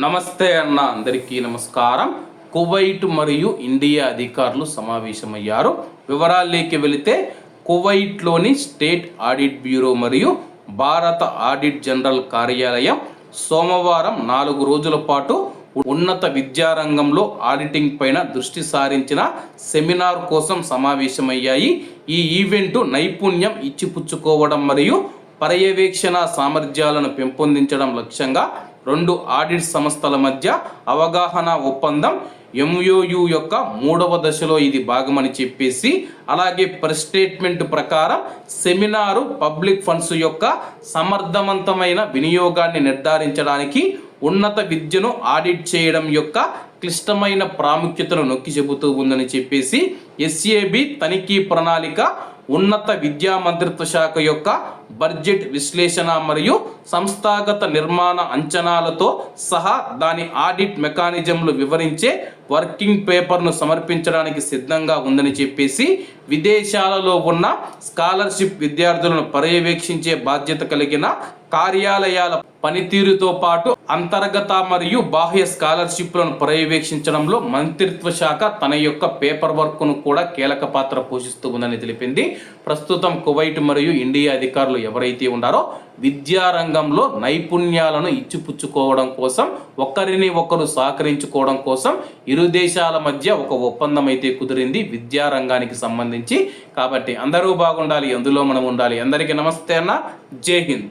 నమస్తే అన్న అందరికీ నమస్కారం. కువైట్ మరియు ఇండియా అధికారులు సమావేశమయ్యారు. వివరాల్లోకి వెళితే కువైట్లోని స్టేట్ ఆడిట్ బ్యూరో మరియు భారత ఆడిట్ జనరల్ కార్యాలయం సోమవారం నాలుగు రోజుల పాటు ఉన్నత విద్యారంగంలో ఆడిటింగ్ పైన దృష్టి సారించిన సెమినార్ కోసం సమావేశమయ్యాయి. ఈ ఈవెంట్ నైపుణ్యం ఇచ్చిపుచ్చుకోవడం మరియు పర్యవేక్షణ సామర్థ్యాలను పెంపొందించడం లక్ష్యంగా రెండు ఆడిట్ సంస్థల మధ్య అవగాహన ఒప్పందం ఎంఓయు యొక్క మూడవ దశలో ఇది భాగమని చెప్పేసి అలాగే ప్రెస్ స్టేట్మెంట్ ప్రకారం సెమినారు పబ్లిక్ ఫండ్స్ యొక్క సమర్థవంతమైన వినియోగాన్ని నిర్ధారించడానికి ఉన్నత విద్యను ఆడిట్ చేయడం యొక్క క్లిష్టమైన ప్రాముఖ్యతను నొక్కి చెబుతూ ఉందని చెప్పేసి ఎస్ఏబి తనిఖీ ప్రణాళిక ఉన్నత విద్యా మంత్రిత్వ శాఖ యొక్క బడ్జెట్ విశ్లేషణ మరియు సంస్థాగత నిర్మాణ అంచనాలతో సహా దాని ఆడిట్ మెకానిజంలు వివరించే వర్కింగ్ పేపర్ను సమర్పించడానికి సిద్ధంగా ఉందని చెప్పేసి విదేశాలలో ఉన్న స్కాలర్షిప్ విద్యార్థులను పర్యవేక్షించే బాధ్యత కలిగిన కార్యాలయాల పనితీరుతో పాటు అంతర్గత మరియు బాహ్య స్కాలర్షిప్లను పర్యవేక్షించడంలో మంత్రిత్వ శాఖ తన యొక్క పేపర్ వర్క్ను కూడా కీలక పాత్ర పోషిస్తూ ఉందని తెలిపింది. ప్రస్తుతం కువైట్ మరియు ఇండియా అధికారులు ఎవరైతే ఉన్నారో విద్యారంగంలో నైపుణ్యాలను ఇచ్చిపుచ్చుకోవడం కోసం ఒకరిని ఒకరు సహకరించుకోవడం కోసం ఇరు దేశాల మధ్య ఒక ఒప్పందం అయితే కుదిరింది విద్యారంగానికి సంబంధించి. కాబట్టి అందరూ బాగుండాలి అందులో మనం ఉండాలి. అందరికీ నమస్తే అన్న. జై హింద్.